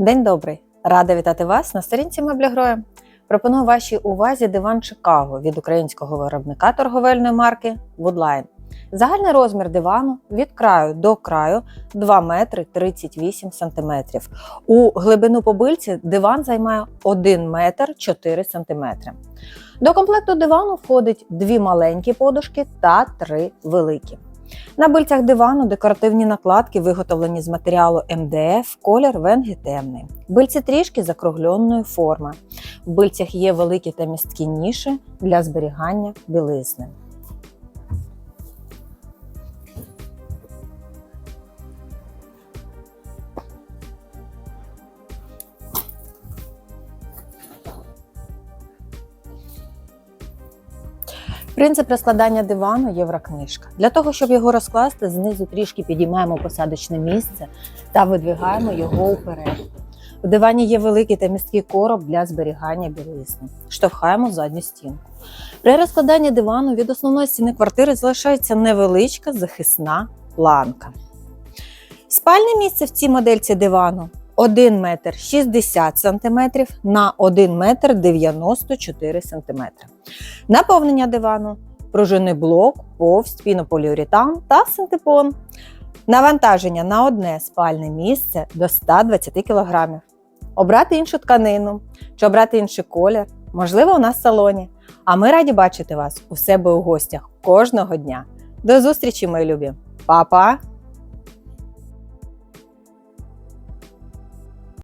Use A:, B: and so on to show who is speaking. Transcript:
A: День добрий! Рада вітати вас на сторінці мебля Гроя. Пропоную вашій увазі диван Чикаго від українського виробника торговельної марки Woodline. Загальний розмір дивану від краю до краю 2 метри 38 сантиметрів. У глибину побильці диван займає 1 метр 4 сантиметри. До комплекту дивану входить дві маленькі подушки та три великі. На бильцях дивану декоративні накладки виготовлені з матеріалу МДФ, колір венги темний. Бильці трішки закругленої форми. В бильцях є великі та місткі ніші для зберігання білизни. Принцип розкладання дивану єврокнижка. Для того, щоб його розкласти, знизу трішки підіймаємо посадочне місце та видвигаємо його вперед. У дивані є великий та місткий короб для зберігання білизни. Штовхаємо задню стінку. При розкладанні дивану від основної стіни квартири залишається невеличка захисна планка. Спальне місце в цій модельці дивану 1 метр 60 см на 1 метр 94 см. Наповнення дивану, пружинний блок, повсть, пінополіуретан та синтепон. Навантаження на одне спальне місце до 120 кг. Обрати іншу тканину чи обрати інший колір, можливо, у нас в салоні. А ми раді бачити вас у себе у гостях кожного дня. До зустрічі, мої любі! Па-па!